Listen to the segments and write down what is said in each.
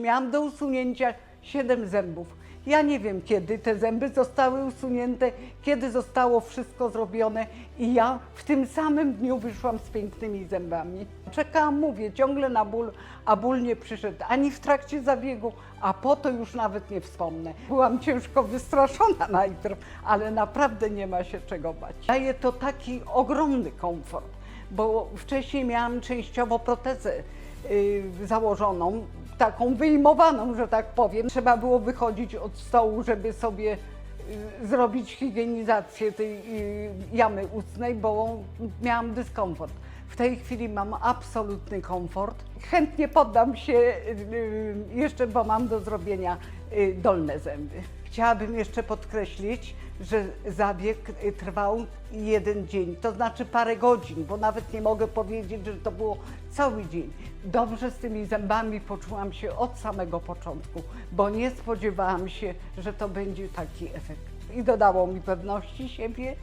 Miałam do usunięcia 7 zębów. Ja nie wiem, kiedy te zęby zostały usunięte, kiedy zostało wszystko zrobione i ja w tym samym dniu wyszłam z pięknymi zębami. Czekałam, mówię, ciągle na ból, a ból nie przyszedł ani w trakcie zabiegu, a po to już nawet nie wspomnę. Byłam ciężko wystraszona najpierw, ale naprawdę nie ma się czego bać. Daje to taki ogromny komfort, bo wcześniej miałam częściowo protezę y, założoną, taką wyjmowaną, że tak powiem. Trzeba było wychodzić od stołu, żeby sobie y, zrobić higienizację tej y, jamy ustnej, bo miałam dyskomfort. W tej chwili mam absolutny komfort. Chętnie poddam się y, jeszcze, bo mam do zrobienia y, dolne zęby. Chciałabym jeszcze podkreślić, że zabieg y, trwał jeden dzień, to znaczy parę godzin, bo nawet nie mogę powiedzieć, że to było cały dzień. Dobrze z tymi zębami poczułam się od samego początku, bo nie spodziewałam się, że to będzie taki efekt. I dodało mi pewności siebie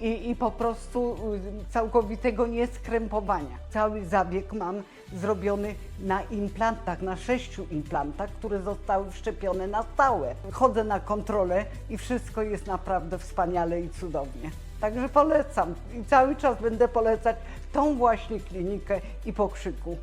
i, i po prostu y, całkowitego nieskrępowania. Cały zabieg mam zrobiony na implantach, na sześciu implantach, które zostały wszczepione na stałe. Chodzę na kontrolę i wszystko jest naprawdę wspaniale i cudownie. Także polecam i cały czas będę polecać tą właśnie klinikę i pokrzyku.